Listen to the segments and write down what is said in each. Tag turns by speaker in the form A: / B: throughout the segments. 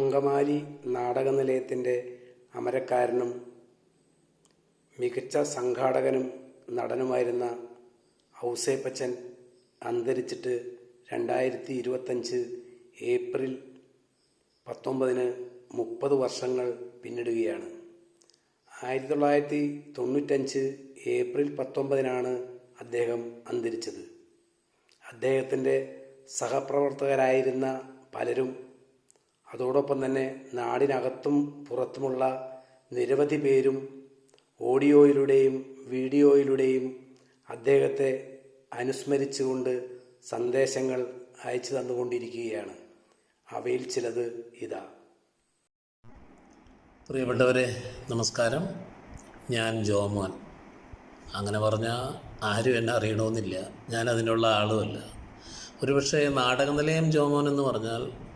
A: അങ്കമാലി നാടകനിലയത്തിന്റെ അമരക്കാരനും മികച്ച സംഘാടകനും നടനുമായിരുന്ന ഔസേപ്പച്ചൻ അന്തരിച്ചിട്ട് രണ്ടായിരത്തി ഇരുപത്തഞ്ച് ഏപ്രിൽ പത്തൊമ്പതിന് മുപ്പത് വർഷങ്ങൾ പിന്നിടുകയാണ്. ആയിരത്തി തൊള്ളായിരത്തി തൊണ്ണൂറ്റഞ്ച് ഏപ്രിൽ പത്തൊമ്പതിനാണ് അദ്ദേഹം അന്തരിച്ചത്. അദ്ദേഹത്തിന്റെ സഹപ്രവർത്തകരായിരുന്ന പലരും അതോടൊപ്പം തന്നെ നാടിനകത്തും പുറത്തുമുള്ള നിരവധി പേരും ഓഡിയോയിലൂടെയും വീഡിയോയിലൂടെയും അദ്ദേഹത്തെ അനുസ്മരിച്ചുകൊണ്ട് സന്ദേശങ്ങൾ അയച്ചു തന്നുകൊണ്ടിരിക്കുകയാണ്. അവയിൽ ചിലത് ഇതാ.
B: പ്രിയപ്പെട്ടവരെ നമസ്കാരം. ഞാൻ ജോമോൻ. അങ്ങനെ പറഞ്ഞാൽ ആരും എന്നെ അറിയണമെന്നില്ല. ഞാൻ അതിനുള്ള ആളുമല്ല. ഒരുപക്ഷെ നാടകനിലയം ജോമോൻ എന്ന് പറഞ്ഞാൽ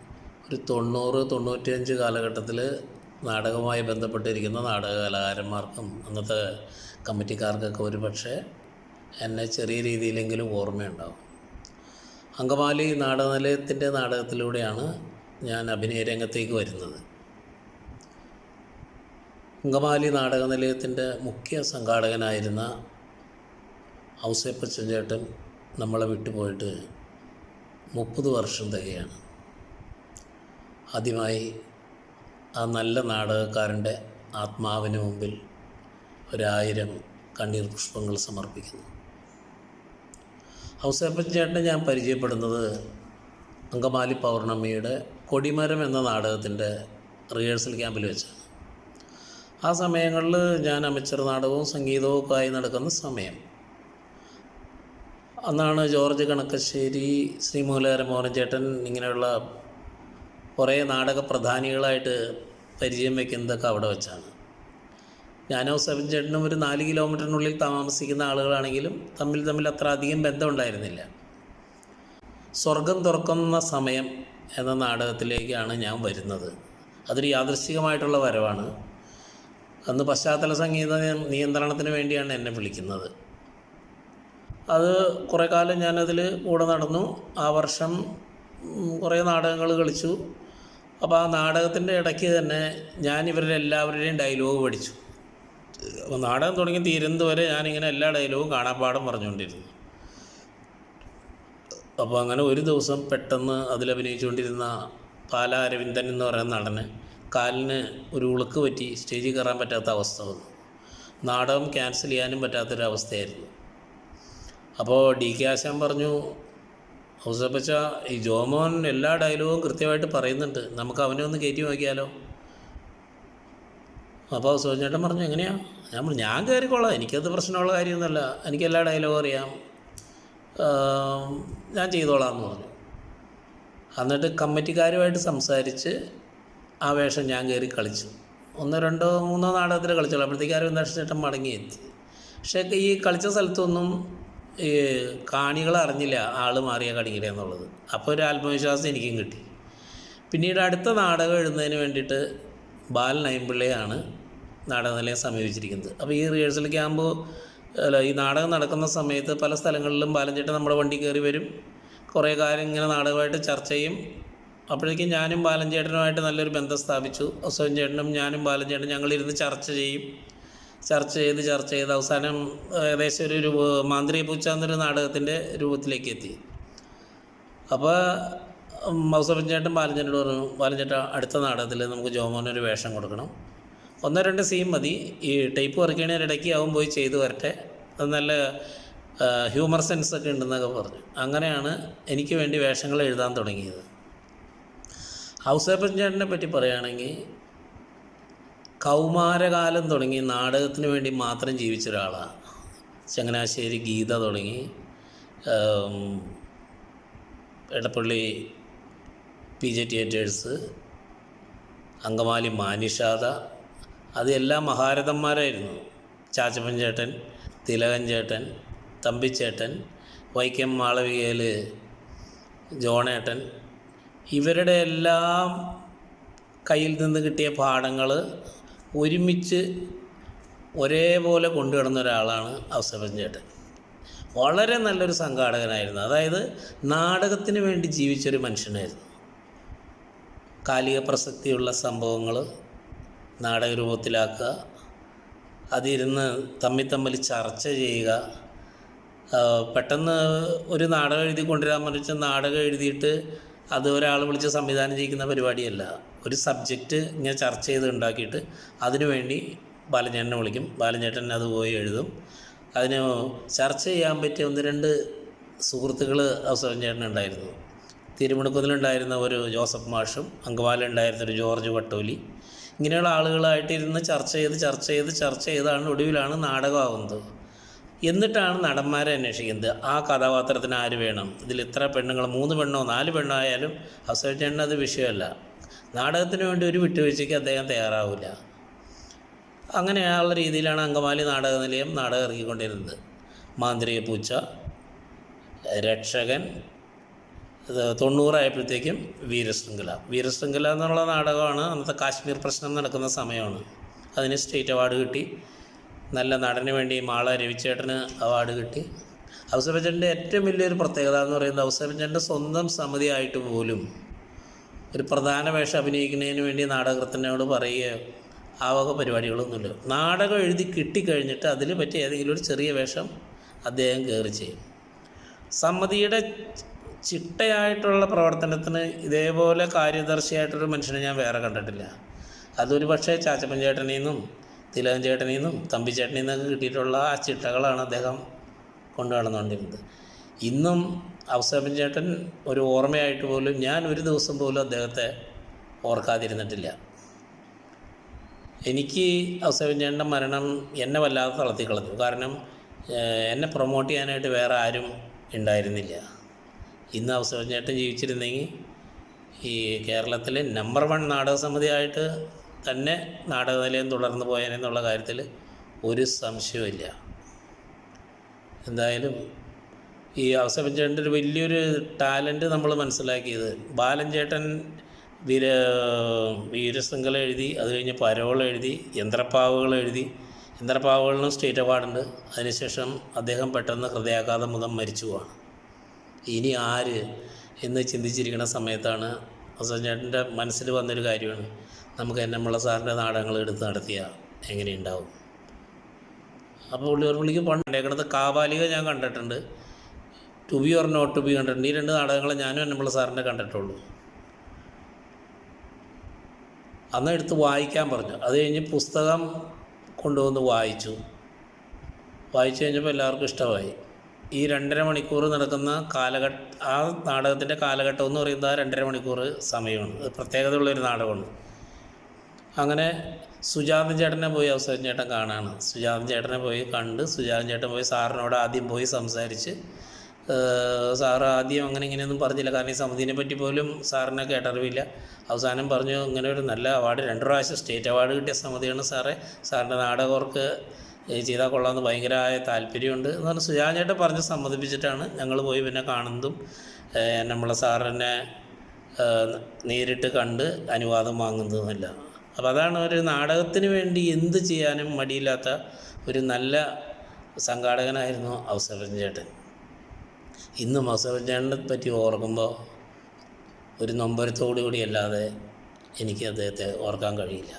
B: ഒരു തൊണ്ണൂറ് തൊണ്ണൂറ്റിയഞ്ച് കാലഘട്ടത്തിൽ നാടകവുമായി ബന്ധപ്പെട്ടിരിക്കുന്ന നാടക കലാകാരന്മാർക്കും അന്നത്തെ കമ്മിറ്റിക്കാർക്കൊക്കെ ഒരു പക്ഷേ എന്നെ ചെറിയ രീതിയിലെങ്കിലും ഓർമ്മയുണ്ടാവും. അങ്കമാലി നാടകനിലയത്തിന്റെ നാടകത്തിലൂടെയാണ് ഞാൻ അഭിനയ രംഗത്തേക്ക് വരുന്നത്. അങ്കമാലി നാടകനിലയത്തിന്റെ മുഖ്യ സംഘാടകനായിരുന്ന ഔസേപ്പച്ചൻ ചേട്ടൻ നമ്മളെ വിട്ടുപോയിട്ട് മുപ്പത് വർഷം തികയാണ്. ആദ്യമായി ആ നല്ല നാടകക്കാരന്റെ ആത്മാവിന് മുമ്പിൽ ഒരായിരം കണ്ണീർ പുഷ്പങ്ങൾ സമർപ്പിക്കുന്നു. ഔസേപ്പച്ചൻ ചേട്ടനെ ഞാൻ പരിചയപ്പെടുന്നത് അങ്കമാലി പൗർണമിയുടെ കൊടിമരം എന്ന നാടകത്തിന്റെ റിഹേഴ്സൽ ക്യാമ്പിൽ വെച്ചാണ്. ആ സമയങ്ങളിൽ ഞാൻ അമച്ചർ നാടകവും സംഗീതവും ഒക്കെ ആയി നടക്കുന്ന സമയം. അന്നാണ് ജോർജ് കണക്കശ്ശേരി ശ്രീ മോഹൻ ചേട്ടൻ ഇങ്ങനെയുള്ള കുറേ നാടക പ്രധാനികളായിട്ട് പരിചയം വയ്ക്കുന്നതൊക്കെ അവിടെ വെച്ചാണ്. ഞാനോ സെവൻ ചേട്ടനും ഒരു നാല് കിലോമീറ്ററിനുള്ളിൽ താമസിക്കുന്ന ആളുകളാണെങ്കിലും തമ്മിൽ തമ്മിൽ അത്ര അധികം ബന്ധമുണ്ടായിരുന്നില്ല. സ്വർഗം തുറക്കുന്ന സമയം എന്ന നാടകത്തിലേക്കാണ് ഞാൻ വരുന്നത്. അതൊരു യാദൃശ്ചികമായിട്ടുള്ള വരവാണ്. അന്ന് പശ്ചാത്തല സംഗീത നിയന്ത്രണത്തിന് വേണ്ടിയാണ് എന്നെ വിളിക്കുന്നത്. അത് കുറേ കാലം ഞാനതിൽ കൂടെ നടന്നു. ആ വർഷം കുറേ നാടകങ്ങൾ കളിച്ചു. അപ്പോൾ ആ നാടകത്തിന്റെ ഇടയ്ക്ക് തന്നെ ഞാൻ ഇവരുടെ എല്ലാവരുടെയും ഡയലോഗ് പഠിച്ചു. അപ്പോൾ നാടകം തുടങ്ങി തീരുന്നത് വരെ ഞാനിങ്ങനെ എല്ലാ ഡയലോഗും കാണാപ്പാടം പറഞ്ഞുകൊണ്ടിരുന്നു. അപ്പോൾ അങ്ങനെ ഒരു ദിവസം പെട്ടെന്ന് അതിലഭിനയിച്ചുകൊണ്ടിരുന്ന പാല അരവിന്ദൻ എന്ന് പറയുന്ന നടന് കാലിന് ഒരു ഉളുക്ക് പറ്റി സ്റ്റേജിൽ കയറാൻ പറ്റാത്ത അവസ്ഥ വന്നു. നാടകം ക്യാൻസൽ ചെയ്യാനും പറ്റാത്തൊരവസ്ഥയായിരുന്നു. അപ്പോൾ ഡി കെ ആശാൻ പറഞ്ഞു ഔസപ്പച്ച ഈ ജോമോൻ എല്ലാ ഡയലോഗും കൃത്യമായിട്ട് പറയുന്നുണ്ട്. നമുക്ക് അവനെ ഒന്ന് കയറ്റി നോക്കിയാലോ? അപ്പോൾ സോചേട്ടൻ പറഞ്ഞു എങ്ങനെയാണ് ഞാൻ ഞാൻ കയറിക്കോളാം എനിക്കത് പ്രശ്നമുള്ള കാര്യമൊന്നുമല്ല. എനിക്ക് എല്ലാ ഡയലോഗും അറിയാം. ഞാൻ ചെയ്തോളാം എന്ന് പറഞ്ഞു. എന്നിട്ട് കമ്മിറ്റിക്കാരുമായിട്ട് സംസാരിച്ച് ആ വേഷം ഞാൻ കയറി കളിച്ചു. ഒന്നോ രണ്ടോ മൂന്നോ നാടകത്തിൽ കളിച്ചോളൂ അപ്പോഴത്തേക്കാരും എന്താ ചേട്ടൻ മടങ്ങിയെത്തി. പക്ഷേ ഈ കളിച്ച സ്ഥലത്തൊന്നും ഈ കാണികൾ അറിഞ്ഞില്ല ആൾ മാറിയ കടിക്കട എന്നുള്ളത്. അപ്പോൾ ഒരു ആത്മവിശ്വാസം എനിക്കും കിട്ടി. പിന്നീട് അടുത്ത നാടകം എഴുതുന്നതിന് വേണ്ടിയിട്ട് ബാലൻ അയമ്പിള്ളയാണ് നാടകനിലയം സമീപിച്ചിരിക്കുന്നത്. അപ്പോൾ ഈ റിഹേഴ്സൽ ക്യാമ്പ് അല്ല ഈ നാടകം നടക്കുന്ന സമയത്ത് പല സ്ഥലങ്ങളിലും ബാലഞ്ചേട്ടൻ നമ്മുടെ വണ്ടി കയറി വരും. കുറേ കാര്യം ഇങ്ങനെ നാടകമായിട്ട് ചർച്ച ചെയ്യും. അപ്പോഴേക്കും ഞാനും ബാലൻ ചേട്ടനുമായിട്ട് നല്ലൊരു ബന്ധം സ്ഥാപിച്ചു. അസോൻ ചേട്ടനും ഞാനും ബാലൻ ചേട്ടനും ഞങ്ങളിരുന്ന് ചർച്ച ചെയ്യും. ചർച്ച ചെയ്ത് ചർച്ച ചെയ്ത് അവസാനം ഏകദേശം ഒരു രൂപ മാന്ത്രിക പൂച്ച എന്നൊരു നാടകത്തിന്റെ രൂപത്തിലേക്ക് എത്തി. അപ്പോൾ മൗസഫൻ ബാലഞ്ചേട്ടൻ പറഞ്ഞു ബാലഞ്ചേട്ട അടുത്ത നാടകത്തിൽ നമുക്ക് ജോമോനൊരു വേഷം കൊടുക്കണം. ഒന്നോ രണ്ട് സീൻ മതി. ഈ ടൈപ്പ് വർക്കണേന്റെ ഇടയ്ക്ക് ആവും പോയി ചെയ്തു വരട്ടെ. അത് നല്ല ഹ്യൂമർ സെൻസ് ഒക്കെ ഉണ്ടെന്നൊക്കെ പറഞ്ഞു. അങ്ങനെയാണ് എനിക്ക് വേണ്ടി വേഷങ്ങൾ എഴുതാൻ തുടങ്ങിയത്. ഹൗസേപ്പൻ ചേട്ടനെ പറ്റി പറയുകയാണെങ്കിൽ കൗമാരകാലം തുടങ്ങി നാടകത്തിന് വേണ്ടി മാത്രം ജീവിച്ച ഒരാളാണ് ചങ്ങനാശ്ശേരി ഗീത തുടങ്ങി. Edappally P J theatres Angamaly Manishada അത് എല്ലാ മഹാരഥന്മാരായിരുന്നു. ചാച്ചപ്പൻ ചേട്ടൻ തിലകൻ ചേട്ടൻ തമ്പിച്ചേട്ടൻ വൈക്കം മാളവികയിൽ ജോണേട്ടൻ. ഇവരുടെ എല്ലാം കയ്യിൽ നിന്ന് കിട്ടിയ പാഠങ്ങൾ ഒരുമിച്ച് ഒരേപോലെ കൊണ്ടുവരുന്ന ഒരാളാണ് അവസരം ചേട്ടൻ. വളരെ നല്ലൊരു സംഘാടകനായിരുന്നു. അതായത് നാടകത്തിന് വേണ്ടി ജീവിച്ചൊരു മനുഷ്യനായിരുന്നു. കാലിക പ്രസക്തിയുള്ള സംഭവങ്ങൾ നാടകരൂപത്തിലാക്കുക അതിരുന്ന് തമ്മിൽ തമ്മിൽ ചർച്ച ചെയ്യുക പെട്ടെന്ന് ഒരു നാടകം എഴുതി കൊണ്ടുവരാൻ പറഞ്ഞാൽ നാടകം എഴുതിയിട്ട് അത് ഒരാൾ വിളിച്ച് സംവിധാനം ചെയ്യിക്കുന്ന പരിപാടിയല്ല. ഒരു സബ്ജക്റ്റ് ഇങ്ങനെ ചർച്ച ചെയ്ത് ഉണ്ടാക്കിയിട്ട് അതിനുവേണ്ടി ബാലചേട്ടനെ വിളിക്കും. ബാലചേട്ടൻ അത് പോയി എഴുതും. അതിന് ചർച്ച ചെയ്യാൻ പറ്റിയ ഒന്ന് രണ്ട് സുഹൃത്തുക്കൾ അവസരം ചേട്ടനുണ്ടായിരുന്നു തിരുമുണക്കുന്നിലുണ്ടായിരുന്ന ഒരു ജോസഫ് മാഷും അങ്കമാലിലുണ്ടായിരുന്ന ഒരു ജോർജ് വട്ടോലി. ഇങ്ങനെയുള്ള ആളുകളായിട്ടിരുന്ന് ചർച്ച ചെയ്ത് ചർച്ച ചെയ്ത് ചർച്ച ചെയ്താണ് ഒടുവിലാണ് നാടകമാവുന്നത്. എന്നിട്ടാണ് നടന്മാരെ അന്വേഷിക്കുന്നത്. ആ കഥാപാത്രത്തിന് ആര് വേണം? ഇതിൽ ഇത്ര പെണ്ണുങ്ങൾ മൂന്ന് പെണ്ണോ നാല് പെണ്ണോ ആയാലും അത് വിഷയമല്ല. നാടകത്തിന് വേണ്ടി ഒരു വിട്ടുവീഴ്ചയ്ക്ക് അദ്ദേഹം തയ്യാറാവില്ല. അങ്ങനെയുള്ള രീതിയിലാണ് അങ്കമാലി നാടക നിലയം നാടകം ഇറക്കിക്കൊണ്ടിരുന്നത് മാന്ത്രിക പൂച്ച രക്ഷകൻ തൊണ്ണൂറായപ്പോഴത്തേക്കും വീരശൃംഖല. വീരശൃംഖല എന്നുള്ള നാടകമാണ് അന്നത്തെ കാശ്മീർ പ്രശ്നം നടക്കുന്ന സമയമാണ്. അതിന് സ്റ്റേറ്റ് അവാർഡ് കിട്ടി. നല്ല നടന് വേണ്ടി മാള രവിച്ചേട്ടന് അവാർഡ് കിട്ടി. ഔസഫച്ചന്റെ ഏറ്റവും വലിയൊരു പ്രത്യേകത എന്ന് പറയുന്നത് ഔസഫച്ചന്റെ സ്വന്തം സമിതിയായിട്ട് പോലും ഒരു പ്രധാന വേഷം അഭിനയിക്കുന്നതിന് വേണ്ടി നാടകത്തിനോട് പറയുകയോ ആ വക പരിപാടികളൊന്നുമില്ല. നാടകം എഴുതി കിട്ടിക്കഴിഞ്ഞിട്ട് അതിൽ പറ്റിയ ഏതെങ്കിലും ഒരു ചെറിയ വേഷം അദ്ദേഹം കയറി ചെയ്യും. സമ്മതിയുടെ ചിട്ടയായിട്ടുള്ള പ്രവർത്തനത്തിന് ഇതേപോലെ കാര്യദർശിയായിട്ടൊരു മനുഷ്യനെ ഞാൻ വേറെ കണ്ടിട്ടില്ല. അതൊരു പക്ഷേ ചാച്ചപ്പൻചേട്ടനിൽ നിന്നും തിലകൻ ചേട്ടനിൽ നിന്നും തമ്പി ചേട്ടനിൽ നിന്നൊക്കെ കിട്ടിയിട്ടുള്ള ആ ചിട്ടകളാണ് അദ്ദേഹം കൊണ്ടു നടന്നുകൊണ്ടിരുന്നത്. ഇന്നും അവസാപൻ ചേട്ടൻ ഒരു ഓർമ്മയായിട്ട് പോലും ഞാൻ ഒരു ദിവസം പോലും അദ്ദേഹത്തെ ഓർക്കാതിരുന്നിട്ടില്ല. എനിക്ക് അവസാപൻ ചേട്ടന്റെ മരണം എന്നെ വല്ലാതെ തളർത്തി കളഞ്ഞു. കാരണം എന്നെ പ്രൊമോട്ട് ചെയ്യാനായിട്ട് വേറെ ആരും ഉണ്ടായിരുന്നില്ല. ഇന്ന് അവസാപൻ ചേട്ടൻ ജീവിച്ചിരുന്നെങ്കിൽ ഈ കേരളത്തിലെ നമ്പർ വൺ നാടക സമിതിയായിട്ട് തന്നെ നാടക തുടർന്നു പോയേനെന്നുള്ള കാര്യത്തിൽ ഒരു സംശയമില്ല എന്തായാലും ഈ അവസരം ചേട്ടന്റെ ഒരു വലിയൊരു ടാലന്റ് നമ്മൾ മനസ്സിലാക്കിയത്. ബാലൻ ചേട്ടൻ വീര വീരശൃംഖല എഴുതി അത് കഴിഞ്ഞ് എഴുതി യന്ത്രപ്പാവുകൾ എഴുതി യന്ത്രപ്പാവുകളിലും സ്റ്റേറ്റ് അവാർഡുണ്ട് അതിനുശേഷം അദ്ദേഹം പെട്ടെന്ന് ഹൃദയാഘാതം മുതൽ മരിച്ചു പോവാണ്. ഇനി ആര് എന്ന് ചിന്തിച്ചിരിക്കുന്ന സമയത്താണ് അവസരം ചേട്ടന്റെ മനസ്സിൽ വന്നൊരു കാര്യമാണ്. നമുക്ക് എന്നമ്മുള്ള സാറിന്റെ നാടകങ്ങൾ എടുത്ത് നടത്തിയാൽ എങ്ങനെയുണ്ടാവും? അപ്പോൾ പുള്ളി ഒരു പുള്ളിക്ക് പണ്ടേക്കണത് കാവാലിക ഞാൻ കണ്ടിട്ടുണ്ട്. To be or not to be കണ്ടിട്ടുണ്ട്. ഈ രണ്ട് നാടകങ്ങൾ ഞാനും എന്നമ്പിള്ള സാറിന്റെ കണ്ടിട്ടുള്ളൂ. അന്ന് എടുത്ത് വായിക്കാൻ പറഞ്ഞു. അത് കഴിഞ്ഞ് പുസ്തകം കൊണ്ടുവന്ന് വായിച്ചു. വായിച്ചു കഴിഞ്ഞപ്പോൾ എല്ലാവർക്കും ഇഷ്ടമായി. ഈ രണ്ടര മണിക്കൂർ നടക്കുന്ന കാലഘട്ട ആ നാടകത്തിന്റെ കാലഘട്ടം എന്ന് പറയുന്നത് ആ രണ്ടര മണിക്കൂർ സമയമാണ്. പ്രത്യേകതയുള്ളൊരു നാടകമാണ്. അങ്ങനെ സുജാതൻ ചേട്ടനെ പോയി അവസരം ചേട്ടൻ കാണാണ്. സുജാതൻ ചേട്ടനെ പോയി കണ്ട് സുജാതൻ ചേട്ടൻ പോയി സാറിനോട് ആദ്യം പോയി സംസാരിച്ച് സാർ ആദ്യം അങ്ങനെ ഇങ്ങനെയൊന്നും പറഞ്ഞില്ല. കാരണം ഈ സമിതിനെ പറ്റി പോലും സാറിനെ കേട്ടറിവില്ല. അവസാനം പറഞ്ഞു ഇങ്ങനെ ഒരു നല്ല അവാർഡ് രണ്ട് പ്രാവശ്യം സ്റ്റേറ്റ് അവാർഡ് കിട്ടിയ സമിതിയാണ് സാറേ. സാറിന്റെ നാടകവർക്ക് ചെയ്താൽ കൊള്ളാമെന്ന് ഭയങ്കരമായ താല്പര്യമുണ്ട്. എന്ന് പറഞ്ഞാൽ സുജാതൻ ചേട്ടൻ പറഞ്ഞ് സമ്മതിപ്പിച്ചിട്ടാണ് ഞങ്ങൾ പോയി പിന്നെ കാണുന്നതും നമ്മളെ സാറിനെ നേരിട്ട് കണ്ട് അനുവാദം വാങ്ങുന്നതുമല്ല. അപ്പോൾ അതാണ് ഒരു നാടകത്തിന് വേണ്ടി എന്ത് ചെയ്യാനും മടിയില്ലാത്ത ഒരു നല്ല സംഘാടകനായിരുന്നു അവസരൻ ചേട്ടൻ. ഇന്നും ഔസഫൻ ചേട്ടനെ പറ്റി ഓർക്കുമ്പോൾ ഒരു നൊമ്പരത്തോടു കൂടി അല്ലാതെ എനിക്ക് അദ്ദേഹത്തെ ഓർക്കാൻ കഴിയില്ല.